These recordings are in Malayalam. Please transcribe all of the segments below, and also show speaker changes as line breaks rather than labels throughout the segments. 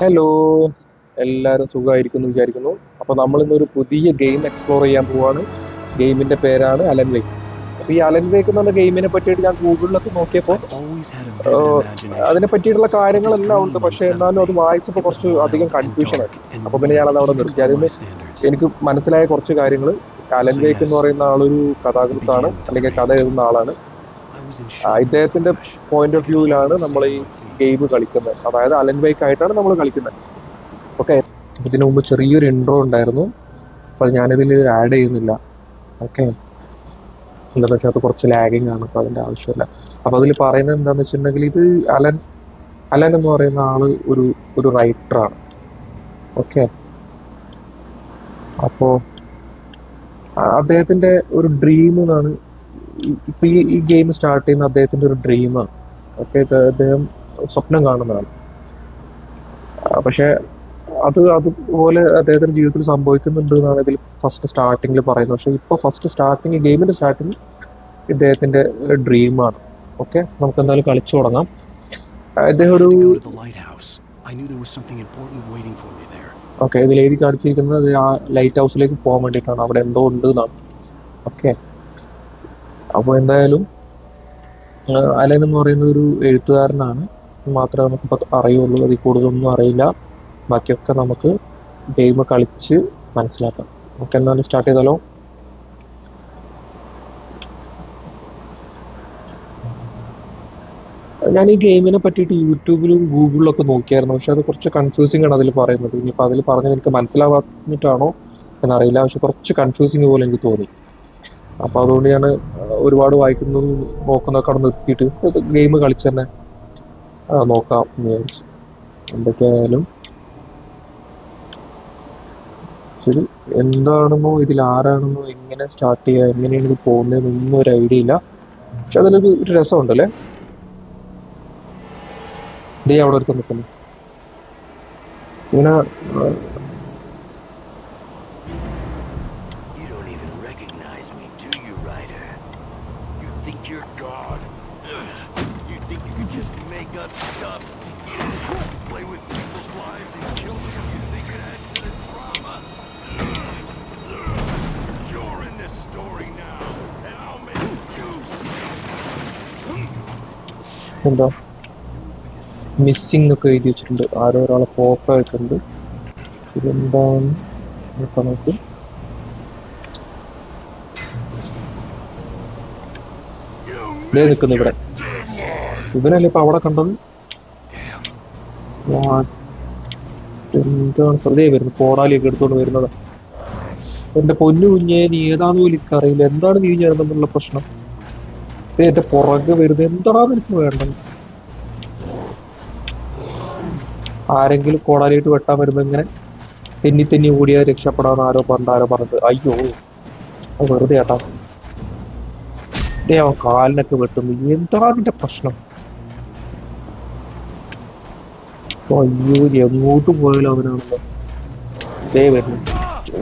ഹലോ എല്ലാവരും സുഖമായിരിക്കുന്നു വിചാരിക്കുന്നു. അപ്പോൾ നമ്മൾ ഇന്നൊരു പുതിയ ഗെയിം എക്സ്പ്ലോർ ചെയ്യാൻ പോവാണ്. ഗെയിമിന്റെ പേരാണ് അലൻ വേക്ക് അപ്പോൾ ഈ അലൻ വേക്ക് എന്ന് പറഞ്ഞ ഗെയിമിനെ പറ്റിയിട്ട് ഞാൻ ഗൂഗിളിലൊക്കെ നോക്കിയപ്പോൾ അതിനെ പറ്റിയിട്ടുള്ള കാര്യങ്ങളെല്ലാം ഉണ്ട്. പക്ഷേ എന്നാലും അത് വായിച്ചപ്പോൾ കുറച്ച് അധികം കൺഫ്യൂഷൻ ആയി. അപ്പോൾ പിന്നെ ഞാനത് അവിടെ നിർത്തി. അതിന് എനിക്ക് മനസ്സിലായ കുറച്ച് കാര്യങ്ങൾ അലൻ വേക്ക് എന്ന് പറയുന്ന ആളൊരു കഥാകൃത്താണ്. അല്ലെങ്കിൽ കഥ എഴുതുന്ന ആളാണ്. ഇദ്ദേഹത്തിന്റെ പോയിന്റ് ഓഫ് വ്യൂവിലാണ് നമ്മൾ ഈ ഗെയിം കളിക്കുന്നത്. അതായത് അലൻ ബൈക്ക് ആയിട്ടാണ് നമ്മൾ കളിക്കുന്നത് ഓക്കെ ഇതിനു മുമ്പ് ചെറിയൊരു ഇൻട്രോ ഉണ്ടായിരുന്നു. അപ്പൊ ഞാനിതിൽ ആഡ് ചെയ്യുന്നില്ല. ഓക്കെ എന്താണെന്ന് വെച്ചാൽ അത് കുറച്ച് ലാഗിങ് ആണ് അപ്പൊ അതിന്റെ ആവശ്യമില്ല. അപ്പൊ അതിൽ പറയുന്നത് എന്താന്ന് വെച്ചിട്ടുണ്ടെങ്കിൽ ഇത് അലൻ അലൻ എന്ന് പറയുന്ന ആൾ ഒരു ഒരു റൈറ്ററാണ് ഓക്കെ അപ്പോ ആ, അദ്ദേഹത്തിന്റെ ഒരു ഡ്രീം എന്നാണ് ഇപ്പൊ ഈ ഈ ഗെയിം സ്റ്റാർട്ട് ചെയ്യുന്ന അദ്ദേഹത്തിന്റെ ഒരു ഡ്രീം ഒക്കെ അദ്ദേഹം സ്വപ്നം കാണുന്നതാണ്. പക്ഷെ അത് അതുപോലെ അദ്ദേഹത്തിന്റെ ജീവിതത്തിൽ സംഭവിക്കുന്നുണ്ട് എന്നാണ് ഇതിൽ ഫസ്റ്റ് സ്റ്റാർട്ടിങ്ങിൽ പറയുന്നത്. പക്ഷെ ഇപ്പൊ ഫസ്റ്റ് സ്റ്റാർട്ടിങ് ഗെയിമിന്റെ സ്റ്റാർട്ടിങ് ഇദ്ദേഹത്തിന്റെ ഡ്രീമാണ് ഓക്കെ നമുക്ക് എന്തായാലും കളിച്ചു തുടങ്ങാം. ഇദ്ദേഹം ഒരു. ഓക്കെ ഇതിൽ എഴുതി കാണിച്ചിരിക്കുന്നത് ആ ലൈറ്റ് ഹൗസിലേക്ക് പോകാൻ വേണ്ടിയിട്ടാണ്. അവിടെ എന്തോ ഉണ്ട് എന്നാണ്. അപ്പോൾ എന്തായാലും അലൻ എന്ന് പറയുന്ന ഒരു എഴുത്തുകാരനാണ്. മാത്രമേ നമുക്ക് അറിയുള്ളൂ. അതിൽ കൂടുതലൊന്നും അറിയില്ല. ബാക്കിയൊക്കെ നമുക്ക് ഗെയിം കളിച്ച് മനസ്സിലാക്കാം. നമുക്ക് എന്നാലും സ്റ്റാർട്ട് ചെയ്താലോ? ഞാൻ ഈ ഗെയിമിനെ പറ്റിയിട്ട് യൂട്യൂബിലും ഗൂഗിളിലും ഒക്കെ നോക്കിയായിരുന്നു. പക്ഷെ അത് കുറച്ച് കൺഫ്യൂസിംഗ് ആണ് അതിൽ പറയുന്നത്. ഇനിയിപ്പോൾ അതിൽ പറഞ്ഞത് എനിക്ക് മനസ്സിലാവാഞ്ഞിട്ടാണോ എന്നറിയില്ല. പക്ഷെ കുറച്ച് കൺഫ്യൂസിങ് പോലെ എനിക്ക് തോന്നി. അപ്പോൾ അതുകൊണ്ട് ഞാൻ ഒരുപാട് വായിക്കുന്നതും നോക്കുന്ന അവിടെ നിർത്തിയിട്ട് ഗെയിം കളിച്ച് തന്നെ നോക്കാം എന്തൊക്കെയായാലും. ശരി എന്താണെന്നോ ഇതിൽ ആരാണെന്നോ എങ്ങനെ സ്റ്റാർട്ട് ചെയ്യുക എങ്ങനെയാണ് ഇത് പോകുന്നതെന്നൊന്നും ഒരു ഐഡിയ ഇല്ല. പക്ഷെ അതിലൊരു ഒരു രസമുണ്ടല്ലേ? ദേ അവിടെ ഒരുക്കം നിൽക്കുന്നു. ഇങ്ങനെ എന്താ മിസ്സിംഗ് എന്നൊക്കെ എഴുതി വെച്ചിട്ടുണ്ട് ആരോ ഒരാളെ വെച്ചിട്ടുണ്ട് ഇതെന്താണ്? നോക്കാം. നമുക്ക് ഇവിടെ. ഇവനല്ലേ ഇപ്പൊ അവിടെ കണ്ടത്? എന്താണ് ശ്രദ്ധേ വരുന്നത് കോടാലിയൊക്കെ എടുത്തോണ്ട് വരുന്നത്. എന്റെ പൊന്നു കുഞ്ഞെ നീ ഏതാന്ന് പോലും എനിക്കറിയില്ല. എന്താണ് നീ ചേർന്നുള്ള പ്രശ്നം? എന്റെ പുറകെ വരുന്നത് എന്താണോ എനിക്ക് വേണ്ടത്? ആരെങ്കിലും കോടാലിയിട്ട് വെട്ടാൻ വരുമ്പോ ഇങ്ങനെ തെന്നി തെന്നി ഓടിയാൽ രക്ഷപ്പെടാന്ന് ആരോ പറഞ്ഞ ആരോ പറഞ്ഞത് അയ്യോ വെറുതെ ഏട്ടാ ദേ അവൻ കാലിനൊക്കെ വെട്ടുന്നു. എന്താ നിന്റെ പ്രശ്നം? അയ്യോ എങ്ങോട്ട് പോയാലും അവനാണല്ലോ. ദേ വരുന്നു.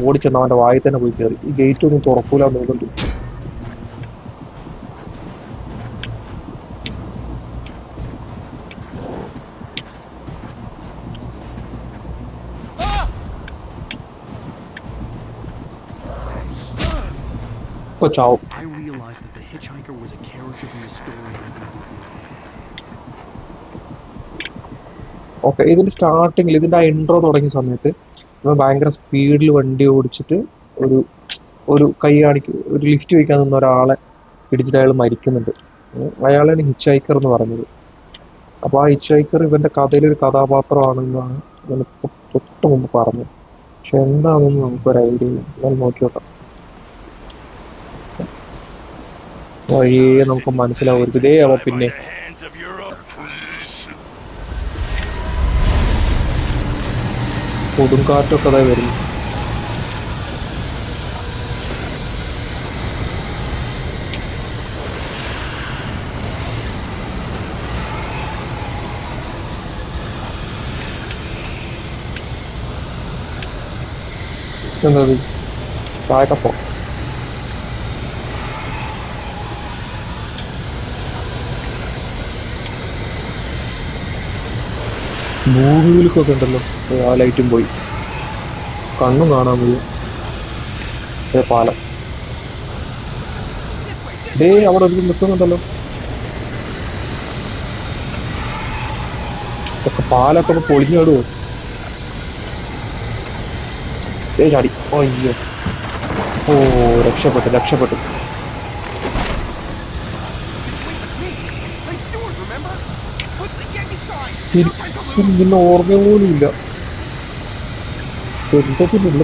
ഓടിച്ചെന്ന് അവന്റെ വായി തന്നെ പോയി കയറി. ഈ ഗേറ്റ് ഒന്നും തുറക്കൂല തോന്നുന്നുണ്ട്. ഇപ്പൊ ciao.
I realized that the hitchhiker was a character from the story I've been working on.
Okay ഇതിന്റെ സ്റ്റാർട്ടിങ്ങിൽ ഇതിന്റെ ആ ഇൻട്രോ തുടങ്ങിയ സമയത്ത് നമ്മൾ ഭയങ്കര സ്പീഡിൽ വണ്ടി ഓടിച്ചിട്ട് ഒരു ഒരു കൈ കാണിക്ക് ഒരു ലിഫ്റ്റ് വയ്ക്കാൻ നിന്ന ഒരാളെ പിടിച്ചിട്ട് അയാൾ മരിക്കുന്നുണ്ട്. അയാളാണ് ഹിച്ച് ഹൈക്കർ എന്ന് പറഞ്ഞത് അപ്പോൾ ആ ഹിച്ച് ഹൈക്കർ ഇവന്റെ കഥയിലൊരു കഥാപാത്രമാണെന്നാണ് ഇവൻ തൊട്ട് മുമ്പ് പറഞ്ഞത്. പക്ഷെ എന്താണെന്ന് നമുക്കൊരു ഐഡിയ ഇല്ല. ഞാൻ നോക്കി നോക്കാം വഴിയേ നമുക്ക് മനസ്സിലാവും. ഇതേ അവ പിന്നെ. കൊടുങ്കാറ്റൊക്കെ അതായത് വരുന്നു. എന്നത് താഴെപ്പോ മൂവിയിലൊക്കെ ഉണ്ടല്ലോ. ആ ലൈറ്റും പോയി. കണ്ണും കാണാൻ ഏ, പാലം. ഡേ അവിടെ ഒരു നിൽക്കുന്നുണ്ടല്ലോ. ഒക്കെ പാലൊക്കെ ഒന്ന് ഏ ചാടി. അയ്യോ. ഓ രക്ഷപ്പെട്ടു രക്ഷപ്പെട്ടു. ശരിക്കും ഇതിന് ഓർമ്മ പോലും ഇല്ല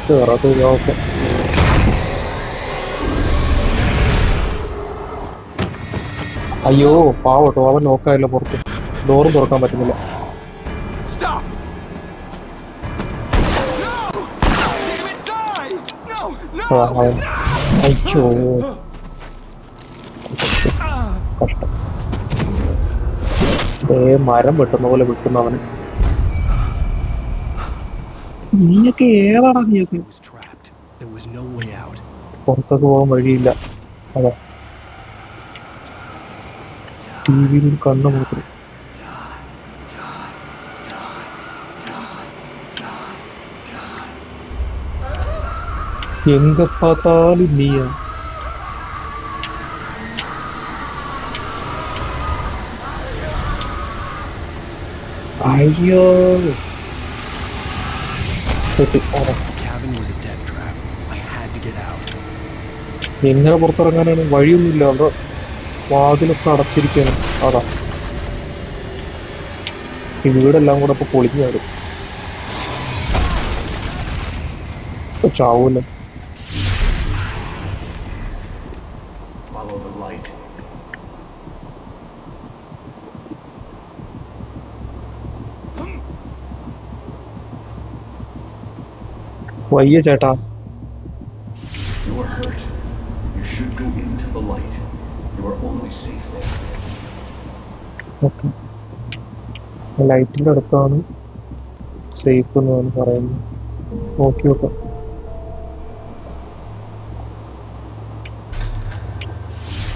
കയറാത്ത ഓക്കെ അയ്യോ പാവട്ടോ അവൻ നോക്കാറില്ല പുറത്ത്. ഡോറും തുറക്കാൻ പറ്റുന്നില്ല. അയ്യോ. കഷ്ടം. മരം വെട്ടുന്ന പോലെ വെട്ടുന്നു അവന്. നീയൊക്കെ ഏതാടാ നീയൊക്കെ. പുറത്തൊക്കെ പോകാൻ വഴിയില്ല. അതാ. ടി വിയിൽ കണ്ണു മാത്രം. എങ്ക പാത്താലും നീയാ.
Out.
എങ്ങനെ പുറത്തിറങ്ങാനാണ് വഴിയൊന്നുമില്ല. അവിടെ വാതിലൊക്കെ അടച്ചിരിക്കാണ് അതാ. ഈ വീടെല്ലാം കൂടെ ഇപ്പൊ പൊളിഞ്ഞു വരും ചാവൂല്ലോ വയ്യ ചേട്ടാ
You are hurt. You should go into the light. You are only safe there.
Okay ലൈറ്റിന്റെ അടുത്താണ് സേഫ് എന്നാണ് പറയുന്നത് നോക്കി നോക്കാം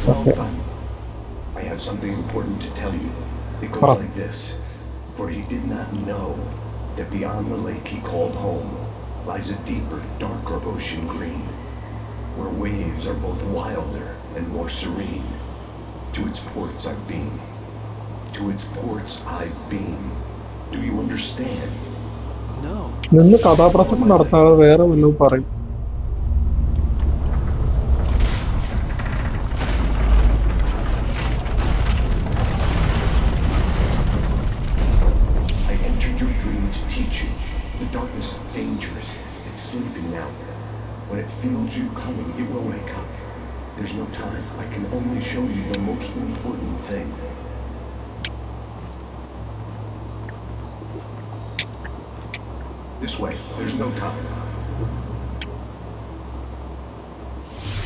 Well
Okay.
done. I have something important to tell you. It goes
Huh.
like this. For he did not know that beyond the lake he called home lies a deeper, darker ocean green, where waves are both wilder and more serene. To its ports I've been. To its ports I've been. Do you understand?
No.
നിന്ന് കഥാപ്രസംഗം നടത്താതെ വേറെ വല്ലതും പറയും
you coming, it will wake up. There's no time. I can only show you the most important thing. This way. There's no time.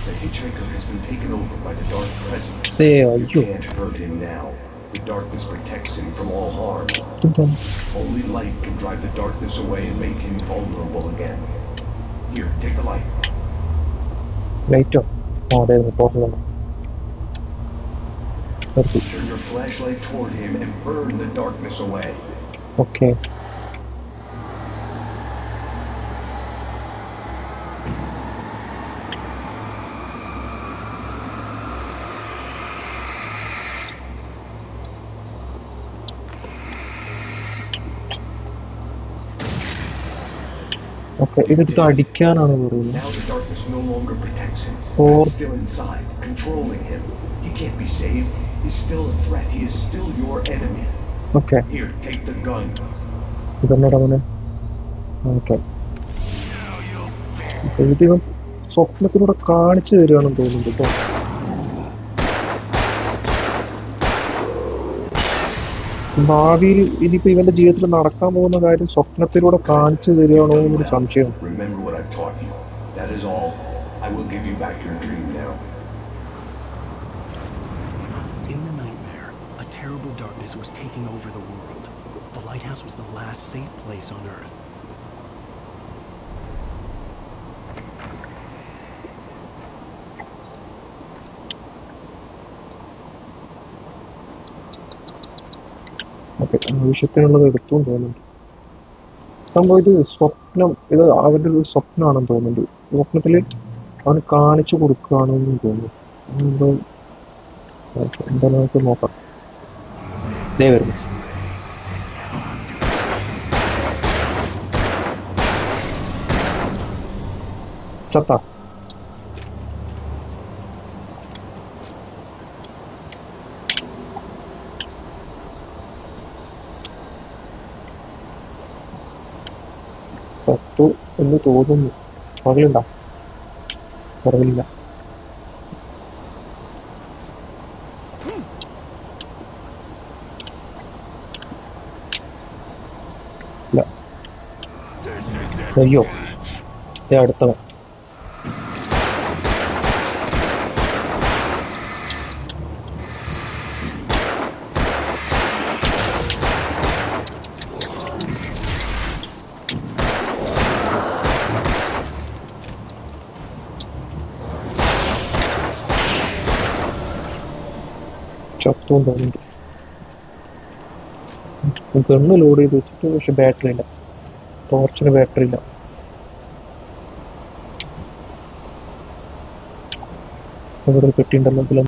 The hitchhiker has been taken over by the dark presence. You,
you
can't hurt him now. The darkness protects him from all harm. Only light can drive the darkness away and make him vulnerable again. Here, take the light.
ലൈറ്റോ ആ അതെ പോസിബിൾ നിർത്തി
Turn your flashlight toward him and burn the darkness away.
Okay Is ഇതെടുത്ത് അടിക്കാനാണ് പറയുന്നത്. ഓക്കെ. ഇതെന്നടാ മോനെ ഓക്കെ. ഇതിവൻ സ്വപ്നത്തിലൂടെ കാണിച്ചു തരികയാണെന്ന് തോന്നുന്നുണ്ട് കേട്ടോ. ഭാവിയിൽ ഇനിയിപ്പോ ഇവന്റെ ജീവിതത്തിൽ നടക്കാൻ പോകുന്ന കാര്യം സ്വപ്നത്തിലൂടെ കാണിച്ചു തരികയാണോ എന്നൊരു സംശയം
Remember what I've taught you. That is all. I will give you back your dream now.
In the nightmare, a terrible darkness was taking over the world. The lighthouse was the last safe place on Earth.
okay ആവശ്യത്തിനുള്ളത് എടുത്തും തോന്നുന്നുണ്ട്. സംഭവം ഇത് സ്വപ്നം ഇത് അവരുടെ ഒരു സ്വപ്നമാണെന്ന് തോന്നുന്നുണ്ട്. സ്വപ്നത്തിൽ അവന് കാണിച്ചു കൊടുക്കുകയാണെന്ന് തോന്നുന്നു. എന്തോ എന്താ നമുക്ക് നോക്കാം. ദേ ചത്ത ചത്തു എന്ന് തോന്നുന്നു. പകലുണ്ടോ കുറവില്ല അയ്യോ. അടുത്തവൻ. തോന്നുന്നുണ്ട് ഗണ്ണ് ലോഡ് ചെയ്ത് വെച്ചിട്ട് പക്ഷെ ബാറ്ററി ഇല്ല. ടോർച്ചിന് ബാറ്ററി ഇല്ല. ഇവിടെ ഒരു പെട്ടി ഉണ്ടല്ലോ ഇതിൽ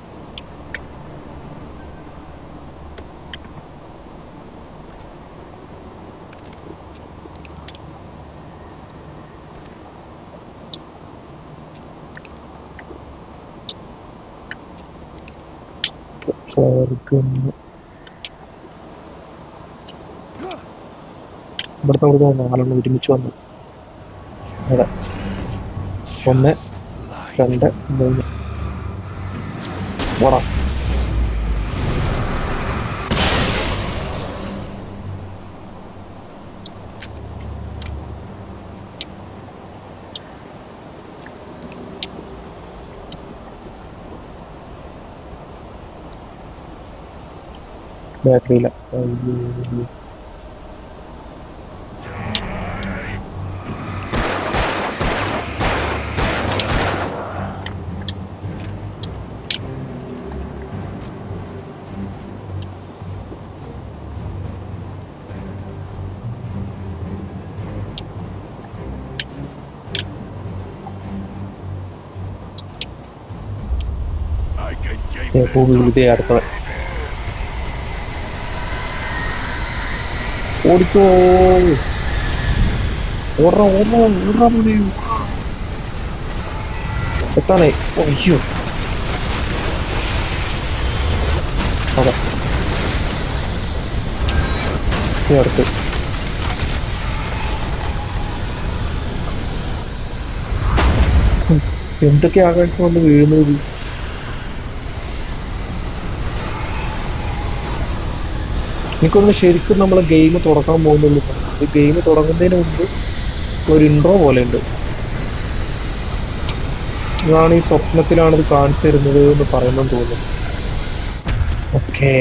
സ്വർഗം ഇവിടുത്തെ ഇവിടെ നാലെണ്ണം ഒരുമിച്ച് വന്നു. അതെ ഒന്ന് രണ്ട് മൂന്ന്. പോടാ ബാറ്ററി
up.
ഇതേ അടുത്തവൻ ഓടിക്കോ എന്തൊക്കെ ആകാശത്ത് വന്ന് വീഴുന്നത് എനിക്കൊന്ന് ശരിക്കും നമ്മൾ ഗെയിം തുടക്കാൻ പോകുന്നുള്ളൂ. ഈ ഗെയിം തുടങ്ങുന്നതിന് മുമ്പ് ഒരു ഇൻട്രോ പോലെ ഉണ്ട് ഇതാണ് ഈ സ്വപ്നത്തിലാണ് ഇത് കാണിച്ചു തരുന്നത് എന്ന് പറയുമ്പോൾ തോന്നുന്നു. ഓക്കെ